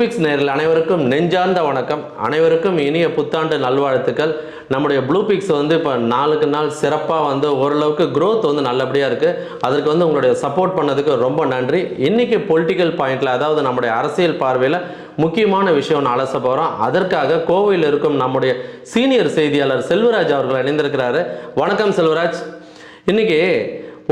Fix நேரில் அனைவருக்கும் நெஞ்சார்ந்த வணக்கம். அனைவருக்கும் இனிய புத்தாண்டு நல்வாழ்த்துக்கள். நம்முடைய ப்ளூ பிக்ஸ் வந்து இப்போ நாளுக்கு நாள் சிறப்பாக வந்து ஓரளவுக்கு க்ரோத் வந்து நல்லபடியாக இருக்குது அதற்கு வந்து உங்களுடைய சப்போர்ட் பண்ணதுக்கு ரொம்ப நன்றி. இன்றைக்கி பொலிட்டிக்கல் பாயிண்டில் அதாவது நம்முடைய அரசியல் பார்வையில் முக்கியமான விஷயம் ஒன்று அலச போகிறோம் அதற்காக கோவையில் இருக்கும் நம்முடைய சீனியர் செய்தியாளர் செல்வராஜ் அவர்கள் இணைந்திருக்கிறாரு. வணக்கம் செல்வராஜ். இன்னைக்கு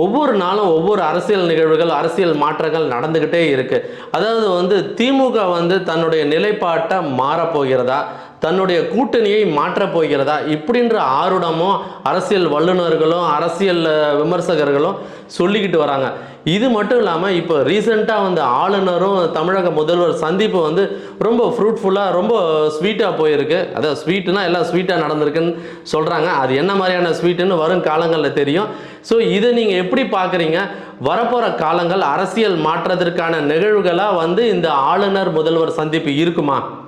ஒவ்வொரு நாளும் ஒவ்வொரு அரசியல் நிகழ்வுகள் அரசியல் மாற்றங்கள் நடந்துக்கிட்டே இருக்கு. அதாவது வந்து திமுக வந்து தன்னுடைய நிலைப்பாட்டை மாறப்போகிறதா தன்னுடைய கூட்டணியை மாற்றப் போகிறதா? இப்படின்ற ஆருடமும் அரசியல் வல்லுநர்களும் அரசியல் விமர்சகர்களும் சொல்லிக்கிட்டு வராங்க. இது மட்டும் இல்லாமல் இப்போ ரீசெண்டாக வந்து ஆளுநரும் தமிழக முதல்வர் சந்திப்பு வந்து ரொம்ப ஃப்ரூட்ஃபுல்லாக ரொம்ப ஸ்வீட்டாக போயிருக்கு. அதாவது ஸ்வீட்டுனா எல்லாம் ஸ்வீட்டாக நடந்திருக்குன்னு சொல்கிறாங்க அது என்ன மாதிரியான ஸ்வீட்டுன்னு வரும் காலங்களில் தெரியும். ஸோ இதை நீங்கள் எப்படி பார்க்குறீங்க? வரப்போகிற காலங்கள் அரசியல் மாற்றத்திற்கான நிகழ்வுகளாக வந்து இந்த ஆளுநர் முதல்வர் சந்திப்பு இருக்குமா?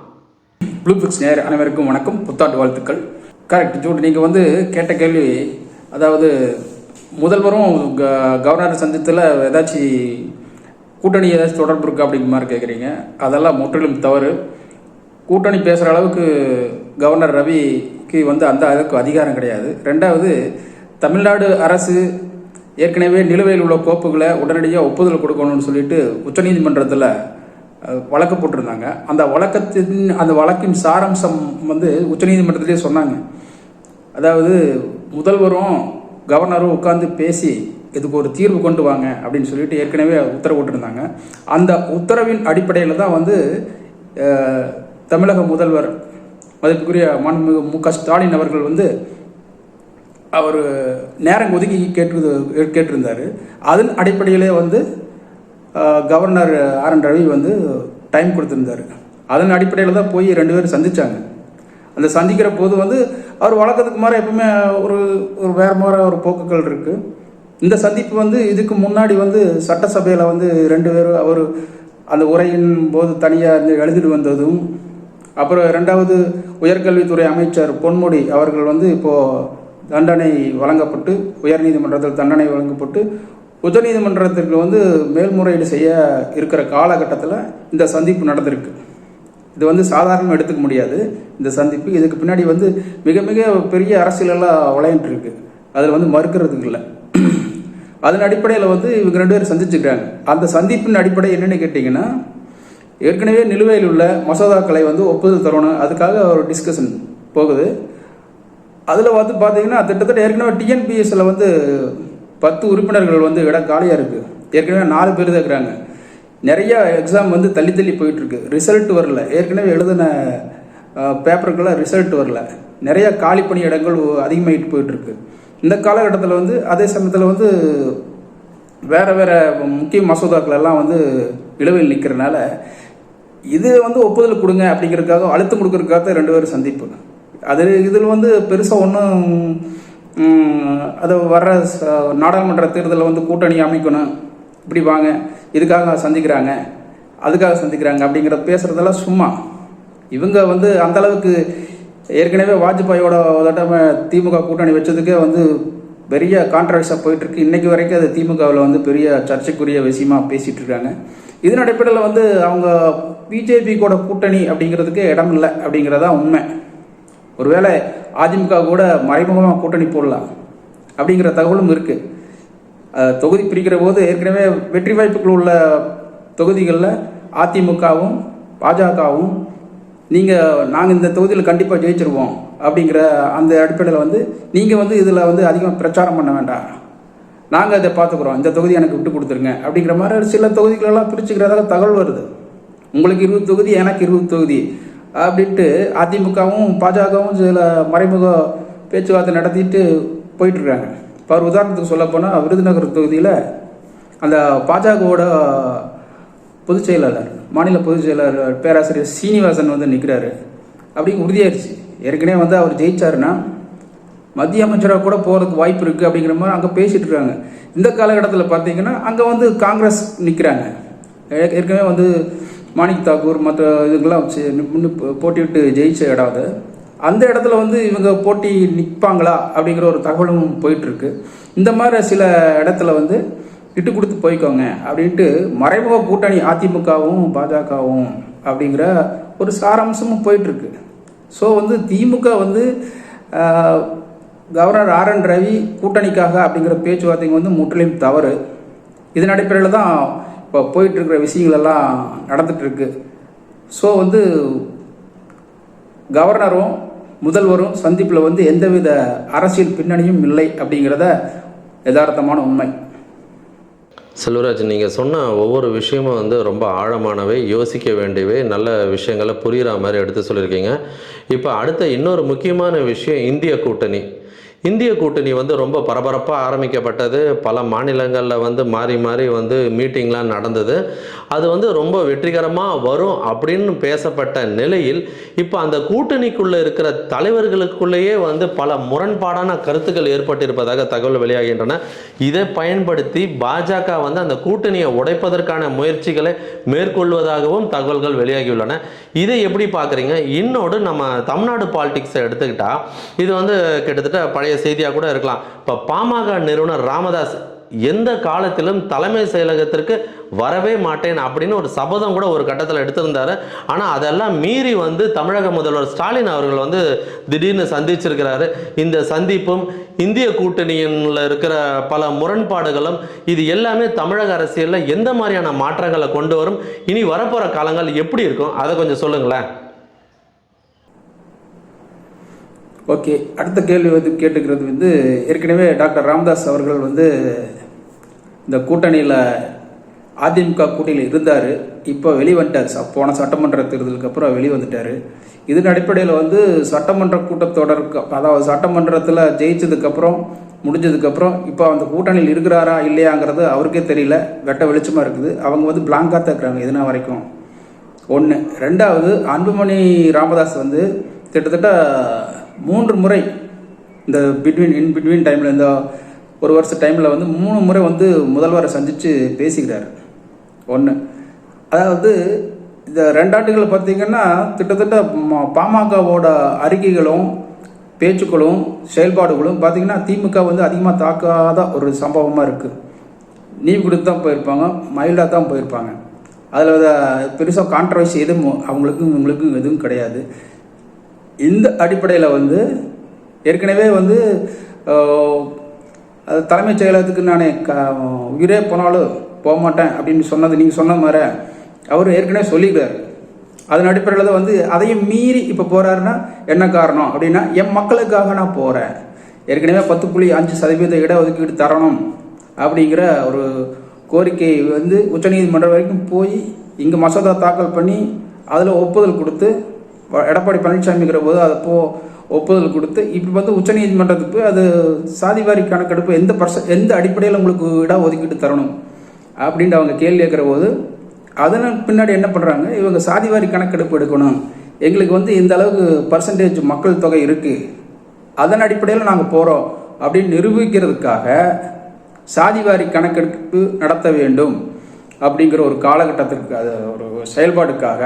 ப்ளூபிக்ஸ் நேர் அனைவருக்கும் வணக்கம். புத்தாண்டு வாழ்த்துக்கள். கரெக்ட் ஜூட் நீங்கள் வந்து கேட்ட கேள்வி அதாவது முதல்வரும் க- கவர்னர் சந்தித்தில் ஏதாச்சும் கூட்டணி ஏதாச்சும் தொடர்பு இருக்கா அப்படிங்கிற மாதிரி கேட்குறீங்க அதெல்லாம் முற்றிலும் தவறு. கூட்டணி பேசுகிற அளவுக்கு கவர்னர் ரவிக்கு வந்து அந்த அளவுக்கு அதிகாரம் கிடையாது. ரெண்டாவது தமிழ்நாடு அரசு ஏற்கனவே நிலுவையில் உள்ள கோப்புகளை உடனடியாக ஒப்புதல் கொடுக்கணும்னு சொல்லிட்டு உச்சநீதிமன்றத்தில் வழக்கு போட்டிருந்தாங்க. அந்த வழக்கத்தின் அந்த வழக்கின் சாராம்சம் வந்து உச்சநீதிமன்றத்திலே சொன்னாங்க. அதாவது முதல்வரும் கவர்னரும் உட்காந்து பேசி இதுக்கு ஒரு தீர்வு கொண்டு வாங்க அப்படின்னு சொல்லிட்டு ஏற்கனவே உத்தரவு போட்டிருந்தாங்க. அந்த உத்தரவின் அடிப்படையில் தான் வந்து தமிழக முதல்வர் மதிப்புக்குரிய மாண்புமிகு மு க ஸ்டாலின் அவர்கள் வந்து அவர் நேரம் ஒதுக்கி கேட்டு கேட்டிருந்தார். அதன் அடிப்படையிலே வந்து கவர்னர் ஆர் என் ரவி வந்து டைம் கொடுத்துருந்தாரு. அதன் அடிப்படையில் தான் போய் ரெண்டு பேரும் சந்தித்தாங்க அந்த சந்திக்கிற போது வந்து அவர் வழக்கத்துக்கு மாதிரி எப்பவுமே ஒரு ஒரு வேறு மாதிரி ஒரு போக்குகள் இருக்குது இந்த சந்திப்பு வந்து இதுக்கு முன்னாடி வந்து சட்டசபையில் வந்து ரெண்டு பேரும் அவர் அந்த உரையின் போது தனியாக இருந்து எழுதிட்டு வந்ததும் அப்புறம் ரெண்டாவது உயர்கல்வித்துறை அமைச்சர் பொன்முடி அவர்கள் வந்து இப்போது தண்டனை வழங்கப்பட்டு உயர்நீதிமன்றத்தில் தண்டனை வழங்கப்பட்டு உச்சநீதிமன்றத்திற்கு வந்து மேல்முறையீடு செய்ய இருக்கிற காலகட்டத்தில் இந்த சந்திப்பு நடந்திருக்கு. இது வந்து சாதாரணமாக எடுத்துக்க முடியாது. இந்த சந்திப்பு இதுக்கு பின்னாடி வந்து மிக மிக பெரிய அரசியலெல்லாம் விளையாண்டு இருக்கு அதில் வந்து மறுக்கிறதுக்கு இல்லை. அதன் அடிப்படையில் வந்து இவங்க ரெண்டு பேரும் சந்திச்சுக்கிறாங்க. அந்த சந்திப்பின் அடிப்படை என்னென்னு கேட்டிங்கன்னா ஏற்கனவே நிலுவையில் உள்ள மசோதாக்களை வந்து ஒப்புதல் தரணும். அதுக்காக ஒரு டிஸ்கஷன் போகுது. அதில் வந்து பார்த்தீங்கன்னா கிட்டத்தட்ட ஏற்கனவே டிஎன்பிஎஸ்சில் வந்து பத்து உறுப்பினர்கள் வந்து இடம் காலியாக இருக்குது ஏற்கனவே நாலு பேர் தான் இருக்கிறாங்க. நிறையா எக்ஸாம் வந்து தள்ளி தள்ளி போயிட்டுருக்கு ரிசல்ட் வரல. ஏற்கனவே எழுதின பேப்பருக்கெல்லாம் ரிசல்ட் வரல. நிறைய காலி பணி இடங்கள் அதிகமாகிட்டு போயிட்டுருக்கு இந்த காலகட்டத்தில் வந்து அதே சமயத்தில் வந்து வேறு வேறு முக்கிய மசோதாக்கள் எல்லாம் வந்து இழுவையில் நிற்கிறனால இது வந்து ஒப்புதல் கொடுங்க அப்படிங்கிறதுக்காக அழுத்தம் கொடுக்கறதுக்காக ரெண்டு பேரும் சந்திப்பு. அது இதில் வந்து பெருசாக ஒன்றும் அது வர்ற நாடாளுமன்ற தேர்தலில் வந்து கூட்டணி அமைக்கணும். இப்படி வாங்க. இதுக்காக சந்திக்கிறாங்க? அதுக்காக சந்திக்கிறாங்க அப்படிங்கிறத பேசுகிறதெல்லாம் சும்மா. இவங்க வந்து அந்த அளவுக்கு ஏற்கனவே வாஜ்பாயோட திமுக கூட்டணி வச்சதுக்கே வந்து பெரிய கான்ட்ரவர்ஸாக போயிட்டுருக்கு. இன்றைக்கு வரைக்கும் அது திமுகவில் வந்து பெரிய சர்ச்சைக்குரிய விஷயமா பேசிகிட்டு இருக்காங்க இதன் அடிப்படையில் வந்து அவங்க பிஜேபி கூட கூட்டணி அப்படிங்கிறதுக்கு இடம் இல்லை அப்படிங்கிறதா உண்மை. ஒருவேளை அதிமுக கூட மறைமுகமாக கூட்டணி போடலாம் அப்படிங்கிற தகவலும் இருக்குது தொகுதி பிரிக்கிற போது ஏற்கனவே வெற்றி வாய்ப்புகள் உள்ள தொகுதிகளில் அதிமுகவும் பாஜகவும் நீங்கள் நாங்கள் இந்த தொகுதியில் கண்டிப்பாக ஜெயிச்சிருவோம் அப்படிங்கிற அந்த அடிப்படையில் வந்து நீங்கள் வந்து இதில் வந்து அதிகமாக பிரச்சாரம் பண்ண வேண்டாம். நாங்கள் இதை பார்த்துக்குறோம் இந்த தொகுதி எனக்கு விட்டு கொடுத்துருங்க அப்படிங்கிற மாதிரி ஒரு சில தொகுதிகளெல்லாம் பிரிச்சுக்கிறதாக தகவல் வருது. உங்களுக்கு இருபது தொகுதி எனக்கு இருபது தொகுதி. அப்படின்ட்டு அதிமுகவும் பாஜகவும் சில மறைமுக பேச்சுவார்த்தை நடத்திட்டு போயிட்டு இருக்காங்க இப்போ ஒரு உதாரணத்துக்கு சொல்ல போனால் விருதுநகர் தொகுதியில் அந்த பாஜகவோட பொதுச் செயலாளர் மாநில பொதுச் செயலாளர் பேராசிரியர் சீனிவாசன் வந்து நிற்கிறாரு அப்படின்னு உறுதியாயிருச்சு. ஏற்கனவே வந்து அவர் ஜெயிச்சாருன்னா மத்திய அமைச்சராக கூட போகிறதுக்கு வாய்ப்பு இருக்குது அப்படிங்கிற மாதிரி அங்கே பேசிகிட்டு இருக்காங்க இந்த காலகட்டத்தில் பார்த்தீங்கன்னா அங்கே வந்து காங்கிரஸ் நிற்கிறாங்க ஏற்கனவே வந்து மாணிக் தாக்கூர் மற்ற இதுக்கெல்லாம் சி- நின்னு போ- ஜெயிச்ச இடம் அது. அந்த இடத்துல வந்து இவங்க போட்டி நிற்பாங்களா அப்படிங்கிற ஒரு தகவலும் போயிட்டுருக்கு. இந்த மாதிரி சில இடத்துல வந்து விட்டு கொடுத்து போய்க்கோங்க அப்படின்ட்டு மறைமுக கூட்டணி அதிமுகவும் பாஜகவும் அப்படிங்கிற ஒரு சாராம்சமும் போயிட்டுருக்கு. ஸோ வந்து திமுக வந்து கவர்னர் ஆர் என் ரவி கூட்டணிக்காக அப்படிங்கிற பேச்சுவார்த்தைங்க வந்து முற்றிலும் தவறு. இதன் அடிப்படையில் தான் இப்போ போயிட்டுருக்கிற விஷயங்கள் எல்லாம் நடந்துட்டு ஸோ வந்து கவர்னரும் முதல்வரும் சந்திப்பில் வந்து எந்தவித அரசியல் பின்னணியும் இல்லை அப்படிங்கிறத யதார்த்தமான உண்மை. செல்வராஜ் நீங்கள் சொன்ன ஒவ்வொரு விஷயமும் வந்து ரொம்ப ஆழமானவை யோசிக்க வேண்டியவை நல்ல விஷயங்களை புரிகிற மாதிரி எடுத்து சொல்லியிருக்கீங்க. இப்போ அடுத்த இன்னொரு முக்கியமான விஷயம் இந்திய கூட்டணி. இந்திய கூட்டணி வந்து ரொம்ப பரபரப்பாக ஆரம்பிக்கப்பட்டது. பல மாநிலங்களில் வந்து மாறி மாறி வந்து மீட்டிங்லாம் நடந்தது. அது வந்து ரொம்ப வெற்றிகரமாக வரும் அப்படின்னு பேசப்பட்ட நிலையில் இப்போ அந்த கூட்டணிக்குள்ளே இருக்கிற தலைவர்களுக்குள்ளேயே வந்து பல முரண்பாடான கருத்துக்கள் ஏற்பட்டிருப்பதாக தகவல் வெளியாகின்றன. இதை பயன்படுத்தி பாஜக வந்து அந்த கூட்டணியை உடைப்பதற்கான முயற்சிகளை மேற்கொள்வதாகவும் தகவல்கள் வெளியாகியுள்ளன. இதை எப்படி பார்க்குறீங்க? இன்னோடு நம்ம தமிழ்நாடு பாலிடிக்ஸை எடுத்துக்கிட்டால் இது வந்து கிட்டத்தட்ட பழைய செய்தியாக கூட இருக்கலாம். இப்போ பாமக நிறுவனர் ராமதாஸ் எந்த காலத்திலும் தலைமை செயலகத்திற்கு வரவே மாட்டேன் அப்படின்னு ஒரு சபதம் கூட ஒரு கட்டத்தில் எடுத்திருந்தாரு. ஆனால் அதெல்லாம் மீறி வந்து தமிழக முதல்வர் ஸ்டாலின் அவர்கள் வந்து திடீர்னு சந்திச்சிருக்கிறாரு. இந்த சந்திப்பும் இந்திய கூட்டணியில் இருக்கிற பல முரண்பாடுகளும் இது எல்லாமே தமிழக அரசியலில் எந்த மாதிரியான மாற்றங்களை கொண்டு வரும்? இனி வரப்போகிற காலங்கள் எப்படி இருக்கும்? அதை கொஞ்சம் சொல்லுங்களேன். ஓகே அடுத்த கேள்வி வந்து கேட்டுக்கிறது வந்து ஏற்கனவே டாக்டர் ராமதாஸ் அவர்கள் வந்து இந்த கூட்டணியில் அதிமுக கூட்டணியில் இருந்தார். இப்போ வெளிவந்துட்டார். ச- போன சட்டமன்ற தேர்தலுக்கு அப்புறம் வெளிவந்துட்டார். இதன் அடிப்படையில் வந்து சட்டமன்ற கூட்டத்தொடருக்கு அதாவது சட்டமன்றத்தில் ஜெயிச்சதுக்கப்புறம் முடிஞ்சதுக்கப்புறம் இப்போ அந்த கூட்டணியில் இருக்கிறாரா இல்லையாங்கிறது அவருக்கே தெரியல. வெட்ட வெளிச்சமாக இருக்குது. அவங்க வந்து பிளாங்காக தான் இருக்கிறாங்க வரைக்கும். ஒன்று ரெண்டாவது அன்புமணி ராமதாஸ் வந்து கிட்டத்தட்ட மூன்று முறை இந்த பிட்வீன் இன் பிட்வீன் டைமில் இந்த ஒரு வருஷ டைமில் வந்து மூணு முறை வந்து முதல்வரை சந்தித்து பேசிக்கிறார். ஒன்று அதாவது இந்த ரெண்டாண்டுகள் பார்த்தீங்கன்னா கிட்டத்தட்ட பாமகவோட அறிக்கைகளும் பேச்சுக்களும் செயல்பாடுகளும் பார்த்தீங்கன்னா திமுக வந்து அதிகமாக தாக்காத ஒரு சம்பவமாக இருக்குது நீ கொடுத்து தான் போயிருப்பாங்க மயிலாக தான் போயிருப்பாங்க. அதில் பெருசாக கான்ட்ரவர்சி எதுவும் அவங்களுக்கும் இவங்களுக்கும் எதுவும் கிடையாது. இந்த அடிப்படையில் வந்து ஏற்கனவே வந்து அது தலைமைச் செயலகத்துக்கு நான் க உயிரே போனாலும் போக மாட்டேன் அப்படின்னு சொன்னது நீங்கள் சொன்ன மாதிரி அவர் ஏற்கனவே சொல்லிக்கிறார். அதன் அடிப்படையில் தான் வந்து அதையும் மீறி இப்போ போகிறாருன்னா என்ன காரணம் அப்படின்னா என் மக்களுக்காக நான் போகிறேன் ஏற்கனவே பத்து புள்ளி அஞ்சு சதவீத இடஒதுக்கீடு தரணும் அப்படிங்கிற ஒரு கோரிக்கை வந்து உச்சநீதிமன்றம் வரைக்கும் போய் இங்கே மசோதா தாக்கல் பண்ணி அதில் ஒப்புதல் கொடுத்து எடப்பாடி பழனிசாமிங்கிற போது அதை ஒப்புதல் கொடுத்து இப்போ வந்து உச்சநீதிமன்றத்துக்கு நீதிமன்றத்துக்கு அது சாதிவாரி கணக்கெடுப்பு எந்த பர்ச எந்த அடிப்படையில் உங்களுக்கு இடம் ஒதுக்கிட்டு தரணும் அப்படின்ட்டு அவங்க கேள்வி கேட்குற போது அதன் பின்னாடி என்ன பண்ணுறாங்க இவங்க சாதிவாரி கணக்கெடுப்பு எடுக்கணும். எங்களுக்கு வந்து இந்த அளவுக்கு பர்சன்டேஜ் மக்கள் தொகை இருக்குது அதன் அடிப்படையில் நாங்கள் போகிறோம் அப்படின்னு நிரூபிக்கிறதுக்காக சாதிவாரி கணக்கெடுப்பு நடத்த வேண்டும் அப்படிங்கிற ஒரு காலகட்டத்திற்கு அது ஒரு செயல்பாடுக்காக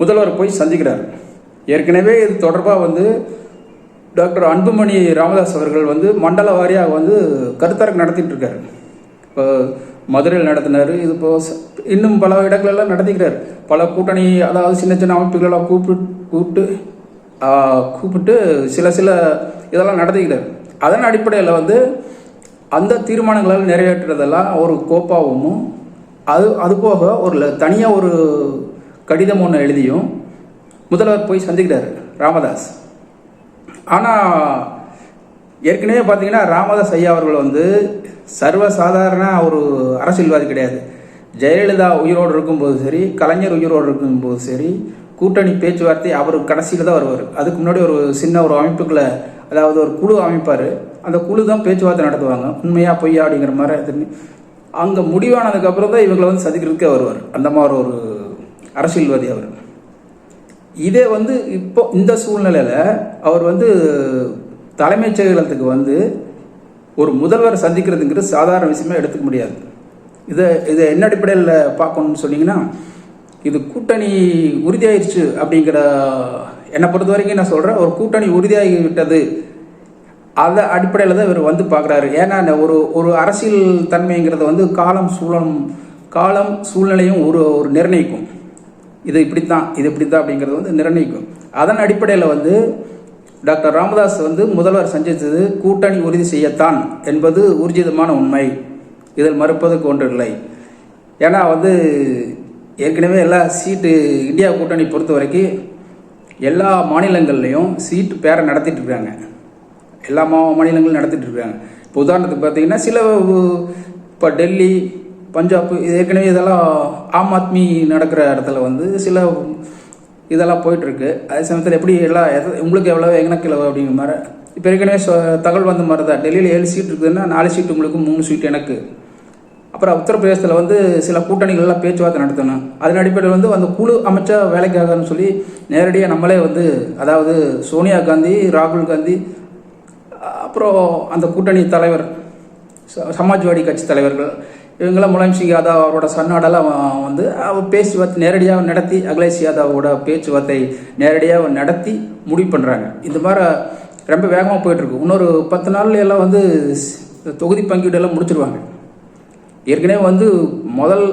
முதல்வர் போய் சந்திக்கிறார். ஏற்கனவே இது தொடர்பாக வந்து டாக்டர் அன்புமணி ராமதாஸ் அவர்கள் வந்து மண்டல வாரியாக வந்து கருத்தரங்கு நடத்திட்டு இருக்காரு இப்போ மதுரையில் நடத்தினார். இது இப்போ இன்னும் பல இடங்களெல்லாம் நடத்திக்கிறார். பல கூட்டணி அதாவது சின்ன சின்ன அமைப்புகளெல்லாம் கூப்பிட்டு கூப்பிட்டு கூப்பிட்டு சில சில இதெல்லாம் நடத்திக்கிறார். அதன் அடிப்படையில் வந்து அந்த தீர்மானங்களால் நிறைவேற்றுறதெல்லாம் ஒரு கோப்பாவும் அது அது போக ஒரு தனியாக ஒரு கடிதம் ஒன்று எழுதியும் முதல்வர் போய் சந்திக்கிறார் ராமதாஸ். ஆனால் ஏற்கனவே பார்த்தீங்கன்னா ராமதாஸ் ஐயா அவர்கள் வந்து சர்வசாதாரண ஒரு அரசியல்வாதி கிடையாது. ஜெயலலிதா உயிரோடு இருக்கும்போது சரி கலைஞர் உயிரோடு இருக்கும்போது சரி கூட்டணி பேச்சுவார்த்தை அவர் கடைசியில் தான் வருவார். அதுக்கு முன்னாடி ஒரு சின்ன ஒரு அமைப்புக்களை அதாவது ஒரு குழு அமைப்பார். அந்த குழு தான் பேச்சுவார்த்தை நடத்துவாங்க. உண்மையாக பொய்யா அப்படிங்கிற மாதிரி அங்கே முடிவானதுக்கப்புறம் தான் இவங்களை வந்து சந்திக்கிறதுக்கே வருவார். அந்த மாதிரி ஒரு அரசியல்வாதி அவர். இதே வந்து இப்போ இந்த சூழ்நிலையில் அவர் வந்து தலைமைச் செயலகத்துக்கு வந்து ஒரு முதல்வர் சந்திக்கிறதுங்கிறது சாதாரண விஷயமா எடுத்துக்க முடியாது. இதை இதை என்ன அடிப்படையில் பார்க்கணும்னு சொன்னீங்கன்னா இது கூட்டணி உறுதியாயிருச்சு அப்படிங்கிற என்னை பொறுத்த வரைக்கும் நான் சொல்கிறேன் ஒரு கூட்டணி உறுதியாகி விட்டது அதை அடிப்படையில் தான் இவர் வந்து பார்க்குறாரு. ஏன்னா ஒரு ஒரு அரசியல் தன்மைங்கிறது வந்து காலம் சூழலும் காலம் சூழ்நிலையும் ஒரு ஒரு நிர்ணயிக்கும். இது இப்படித்தான் இது இப்படித்தான் அப்படிங்கிறது வந்து நிர்ணயிக்கும். அதன் அடிப்படையில் வந்து டாக்டர் ராமதாஸ் வந்து முதல்வர் சந்தித்தது கூட்டணி உறுதி செய்யத்தான் என்பது ஊர்ஜிதமான உண்மை. இதில் மறுப்பதற்கு ஒன்றில்லை ஏன்னா வந்து ஏற்கனவே எல்லா சீட்டு இந்தியா கூட்டணி பொறுத்த வரைக்கும் எல்லா மாநிலங்கள்லேயும் சீட்டு பேரை நடத்திட்டு இருக்காங்க. எல்லா மா மாநிலங்களும் நடத்திட்டு இருக்காங்க. இப்போ உதாரணத்துக்கு பார்த்தீங்கன்னா சில இப்போ டெல்லி பஞ்சாப் இது ஏற்கனவே இதெல்லாம் ஆம் ஆத்மி நடக்கிற இடத்துல வந்து சில இதெல்லாம் போயிட்டுருக்கு. அதே சமயத்தில் எப்படி எல்லாம் எது- உங்களுக்கு எவ்வளோ எனக்கு கிழவு அப்படிங்கிற மாதிரி. இப்போ ஏற்கனவே தகவல் வந்த மாதிரி தான். டெல்லியில் ஏழு சீட் இருக்குதுன்னா நாலு சீட் உங்களுக்கு மூணு சீட் எனக்கு. அப்புறம் உத்தரப்பிரதேசத்தில் வந்து சில கூட்டணிகள்லாம் பேச்சுவார்த்தை நடத்தணும். அதன் அடிப்படையில் வந்து அந்த குழு அமைச்சா வேலைக்காகன்னு சொல்லி நேரடியாக நம்மளே வந்து அதாவது சோனியா காந்தி ராகுல் காந்தி அப்புறம் அந்த கூட்டணி தலைவர் ச- சமாஜ்வாடி கட்சி தலைவர்கள் இவங்கெல்லாம் முலாயம் சிங் யாதவ் அவரோட சன்னாடெல்லாம் வந்து அவர் பேச்சுவார்த்தை நேரடியாக நடத்தி அகிலேஷ் யாதவோட பேச்சுவார்த்தை நேரடியாக நடத்தி முடிவு பண்ணுறாங்க இந்த மாதிரி ரொம்ப வேகமாக போயிட்டுருக்கு. இன்னொரு பத்து நாள்ல எல்லாம் வந்து தொகுதி பங்கீடெல்லாம் முடிச்சிருவாங்க. ஏற்கனவே வந்து முதல்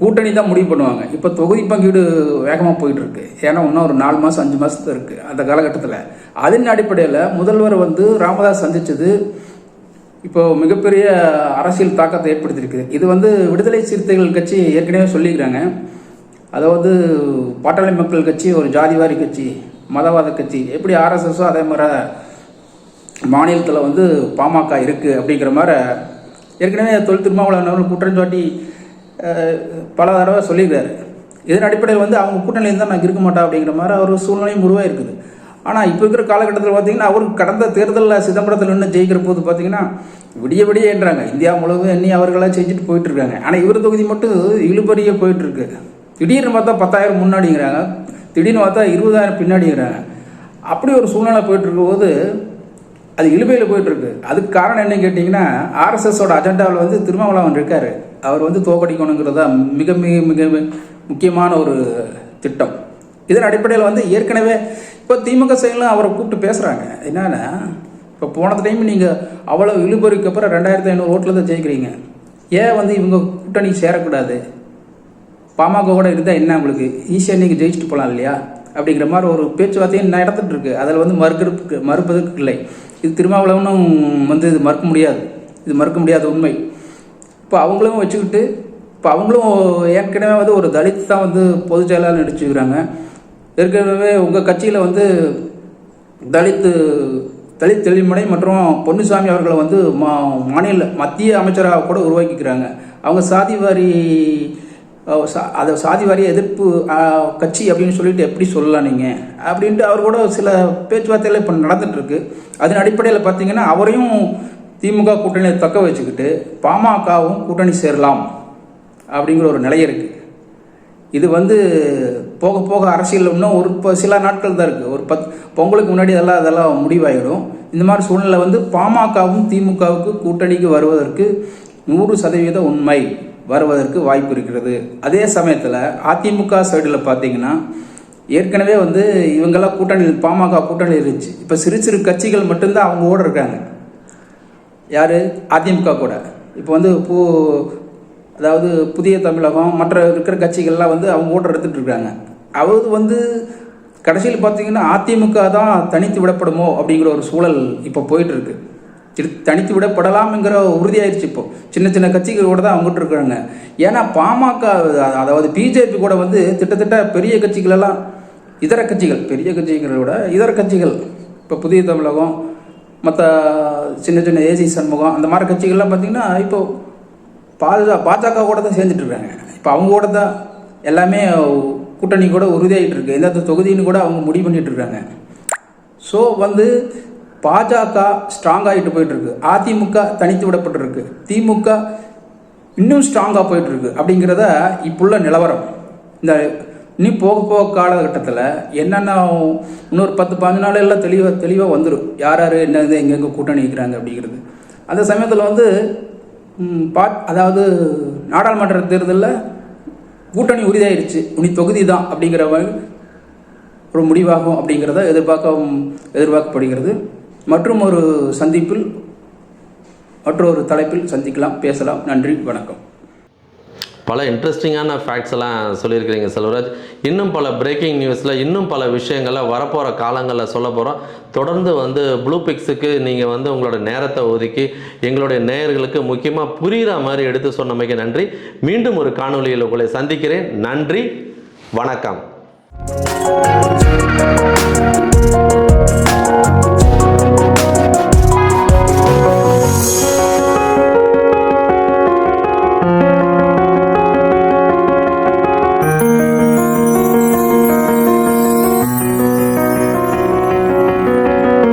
கூட்டணி தான் முடிவு பண்ணுவாங்க. இப்போ தொகுதி பங்கீடு வேகமாக போயிட்டுருக்கு. ஏன்னா இன்னும் ஒரு நாலு மாதம் அஞ்சு மாதத்து இருக்குது அந்த காலகட்டத்தில். அதன் அடிப்படையில் முதல்வர் வந்து ராமதாஸ் சந்தித்தது இப்போ மிகப்பெரிய அரசியல் தாக்கத்தை ஏற்படுத்தியிருக்கு. இது வந்து விடுதலை சிறுத்தைகள் கட்சி ஏற்கனவே சொல்லிக்கிறாங்க அதாவது பாட்டாளி மக்கள் கட்சி ஒரு ஜாதிவாரி கட்சி மதவாத கட்சி எப்படி ஆர்எஸ்எஸோ அதே மாதிரி மாநிலத்தில் வந்து பாமக இருக்குது அப்படிங்கிற மாதிரி ஏற்கனவே தொழில் திருமாவளவன் குற்றஞ்சாட்டி பல தடவை சொல்லியிருக்காரு இதன் அடிப்படையில் வந்து அவங்க கூட்டணியில் இருந்தால் நான் இருக்க மாட்டேன் அப்படிங்கிற மாதிரி ஒரு சூழ்நிலையும் உருவாக இருக்குது ஆனால் இப்போ இருக்கிற காலகட்டத்தில் பார்த்தீங்கன்னா அவருக்கு கடந்த தேர்தலில் சிதம்பரத்தில் நின்று ஜெயிக்கிற போது பார்த்தீங்கன்னா விடிய விடியன்றாங்க இந்தியா முழுவதும் எண்ணி அவர்களாக செஞ்சுட்டு போயிட்டுருக்காங்க. ஆனால் இவர் தொகுதி மட்டும் இழுபறியே போயிட்டுருக்கு. திடீர்னு பார்த்தா பத்தாயிரம் முன்னாடிங்கிறாங்க. திடீர்னு பார்த்தா இருபதாயிரம் பின்னாடிங்கிறாங்க. அப்படி ஒரு சூழ்நிலை போயிட்டு இருக்கும்போது அது இழுபையில் போயிட்டுருக்கு. அதுக்கு காரணம் என்னன்னு கேட்டிங்கன்னா ஆர்எஸ்எஸோட அஜெண்டாவில் வந்து திருமாவளவன் இருக்கார். அவர் வந்து தோக்கடிக்கணுங்கிறது தான் மிக மிக மிக முக்கியமான ஒரு திட்டம். இதன் அடிப்படையில் வந்து ஏற்கனவே இப்போ திமுக செயலும் அவரை கூப்பிட்டு பேசுகிறாங்க என்னென்னா இப்போ போன டைம் நீங்கள் அவ்வளோ இழுபறிக்கு அப்புறம் ரெண்டாயிரத்தி ஐநூறு ஓட்டில் தான் ஜெயிக்கிறீங்க. ஏன் வந்து இவங்க கூட்டணி சேரக்கூடாது? பாமக கூட இருந்தால் என்ன உங்களுக்கு? ஈஸியாக நீங்கள் ஜெயிச்சுட்டு போகலாம் இல்லையா? அப்படிங்கிற மாதிரி ஒரு பேச்சுவார்த்தையும் நடந்துட்டு இருக்கு அதில் வந்து மறுக்கிறதுக்கு மறுப்பதற்கு இல்லை. இது திருமாவளவனும் வந்து இது மறுக்க முடியாது. இது மறுக்க முடியாத உண்மை. இப்போ அவங்களும் வச்சுக்கிட்டு இப்போ அவங்களும் ஏற்கனவே வந்து ஒரு தலித் தான் வந்து பொதுச் செயலாளர் நடிச்சுக்கிறாங்க. ஏற்கனவே உங்கள் கட்சியில் வந்து தலித்து தலித் தெளிமடை மற்றும் பொன்னுசாமி அவர்களை வந்து மா மாநில மத்திய அமைச்சராக கூட உருவாக்கிக்கிறாங்க. அவங்க சாதிவாரி சா- அதை சாதிவாரி எதிர்ப்பு கட்சி அப்படின்னு சொல்லிட்டு எப்படி சொல்லலாம் நீங்கள் அப்படின்ட்டு அவர் கூட சில பேச்சுவார்த்தைகள் இப்போ நடந்துகிட்ருக்கு அதன் அடிப்படையில் பார்த்தீங்கன்னா அவரையும் திமுக கூட்டணியை தக்க வச்சுக்கிட்டு பாமகவும் கூட்டணி சேரலாம் அப்படிங்கிற ஒரு நிலை இருக்குது இது வந்து போக போக அரசியல் இன்னும் ஒரு இப்போ சில நாட்கள் தான் இருக்குது ஒரு பத் பொங்கலுக்கு முன்னாடி அதெல்லாம் அதெல்லாம் முடிவாயிடும். இந்த மாதிரி சூழ்நிலை வந்து பாமகவும் திமுகவுக்கு கூட்டணிக்கு வருவதற்கு நூறு சதவீத உண்மை வருவதற்கு வாய்ப்பு இருக்கிறது. அதே சமயத்தில் அதிமுக சைடில் பார்த்தீங்கன்னா ஏற்கனவே வந்து இவங்கெல்லாம் கூட்டணி பாமக கூட்டணி இருந்துச்சு. இப்போ சிறு சிறு கட்சிகள் மட்டும்தான் அவங்க ஓட இருக்காங்க. யார்? அதிமுக கூட. இப்போ வந்து பூ அதாவது புதிய தமிழகம் மற்ற இருக்கிற கட்சிகள்லாம் வந்து அவங்க ஓட்டர் எடுத்துகிட்டு இருக்காங்க. அவது வந்து கடைசியில் பார்த்தீங்கன்னா அதிமுக தான் தனித்து விடப்படுமோ அப்படிங்கிற ஒரு சூழல் இப்போ போயிட்டு இருக்கு தனித்து விடப்படலாம்ங்கிற உறுதியாயிருச்சு இப்போ. சின்ன சின்ன கட்சிகள் கூட தான் அவங்ககிட்ட இருக்கிறாங்க ஏன்னா பாமக அதாவது பிஜேபி கூட வந்து திட்டத்தட்ட பெரிய கட்சிகள் எல்லாம் இதர கட்சிகள் பெரிய கட்சிகளை விட இதர கட்சிகள் இப்போ புதிய தமிழகம் மற்ற சின்ன சின்ன ஏசி சண்முகம் அந்த மாதிரி கட்சிகள்லாம் பார்த்தீங்கன்னா இப்போ பாஜக பாஜக கூட தான் சேர்ந்துட்டு இருக்காங்க இப்போ அவங்க கூட தான் எல்லாமே கூட்டணி கூட உறுதியாகிட்டு இருக்கு எந்த தொகுதின்னு கூட அவங்க முடிவு பண்ணிட்டு இருக்காங்க ஸோ வந்து பாஜக ஸ்ட்ராங் ஆகிட்டு போயிட்டுருக்கு. அதிமுக தனித்து விடப்பட்டிருக்கு. திமுக இன்னும் ஸ்ட்ராங்காக போயிட்டுருக்கு அப்படிங்கிறத இப்புள்ள நிலவரம். இந்த இனி போக போக காலகட்டத்தில் என்னென்ன இன்னொரு பத்து பதினஞ்சு நாள் எல்லாம் தெளிவாக தெளிவாக வந்துடும் யார் யார் என்ன இது எங்கெங்கே கூட்டணி இருக்கிறாங்க அப்படிங்கிறது. அந்த சமயத்தில் வந்து பாட் அதாவது நாடாளுமன்ற தேர்தலில் கூட்டணி உறுதியாயிருச்சு. உனி தொகுதி தான் அப்படிங்கிற ஒரு முடிவாகும் அப்படிங்கிறத எதிர்பார்க்க எதிர்பார்க்கப்படுகிறது. மற்றும் ஒரு சந்திப்பில் மற்றொரு தலைப்பில் சந்திக்கலாம். பேசலாம். நன்றி. வணக்கம். பல இன்ட்ரெஸ்டிங்கான ஃபேக்ட்ஸ் எல்லாம் சொல்லியிருக்கிறீங்க செல்வராஜ். இன்னும் பல பிரேக்கிங் நியூஸில் இன்னும் பல விஷயங்களை வரப்போகிற காலங்களில் சொல்ல போகிறோம் தொடர்ந்து வந்து ப்ளூ பிக்ஸுக்கு நீங்கள் வந்து உங்களோட நேரத்தை ஒதுக்கி எங்களுடைய நேயர்களுக்கு முக்கியமாக புரிகிற மாதிரி எடுத்து சொன்னமைக்கு நன்றி. மீண்டும் ஒரு காணொளியில் உங்களை சந்திக்கிறேன். நன்றி. வணக்கம்.